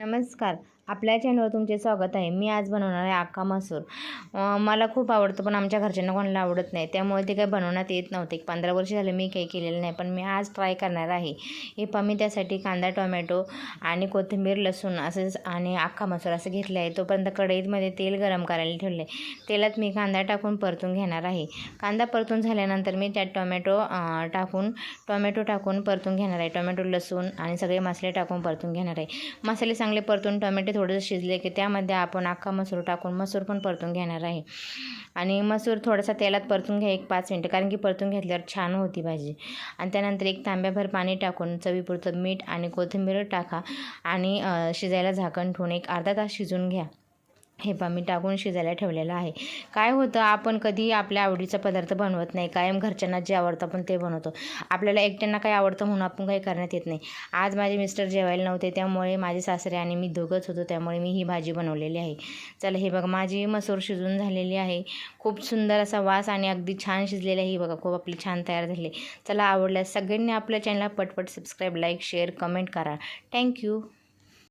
नमस्कार. आपल्या चॅनलवर तुमचे स्वागत आहे. मी आज बनवणार आहे अख्खा मसूर. मला खूप आवडतं पण आमच्या घरच्यांना कोणाला आवडत नाही. त्यामुळे ते काही बनवण्यात येत नव्हते. पंधरा वर्ष झाले मी काही केलेलं नाही पण मी आज ट्राय करणार आहे. हे पहा मी त्यासाठी कांदा टोमॅटो आणि कोथिंबीर लसूण असंच आणि अख्खा मसूर असं घेतलं आहे. तोपर्यंत कढईमध्ये तेल गरम करायला ठेवले तेलात मी कांदा टाकून परतून घेणार आहे. कांदा परतून झाल्यानंतर मी त्यात टोमॅटो टाकून टोमॅटो टाकून परतून घेणार आहे. टोमॅटो लसूण आणि सगळे मसाले टाकून परतून घेणार आहे. मसाले चांगले परतून टोमॅटो थोडंसं शिजले की त्यामध्ये आपण अख्खा मसूर टाकून मसूर पण परतून घेणार आहे. आणि मसूर थोडासा तेलात परतून घ्या एक पाच मिनटं कारण की परतून घेतल्यावर छान होती भाजी. आणि त्यानंतर एक तांब्याभर पाणी टाकून चवीपुरतं मीठ आणि कोथिंबीर टाका आणि शिजायला झाकण ठेवून एक अर्धा तास शिजून घ्या. हे पहा मी टाकून शिजायला ठेवलेलं आहे. काय होतं आपण कधी आपल्या आवडीचा पदार्थ बनवत नाही. कायम घरच्यांना जे आवडतं आपण ते बनवतो. आपल्याला एकट्यांना काय आवडतं म्हणून आपण काही करण्यात येत नाही. आज माझे मिस्टर जेवायला नव्हते त्यामुळे माझे सासरे आणि मी दोघंच होतो त्यामुळे मी ही भाजी बनवलेली आहे. चला हे बघा माझी मसूर शिजून झालेली आहे. खूप सुंदर असा वास आणि अगदी छान शिजलेली आहे. ही बघा खूप आपली छान तयार झाली. चला आवडल्यास सगळ्यांनी आपल्या चॅनलला पटपट सबस्क्राईब लाईक शेअर कमेंट करा. Thank you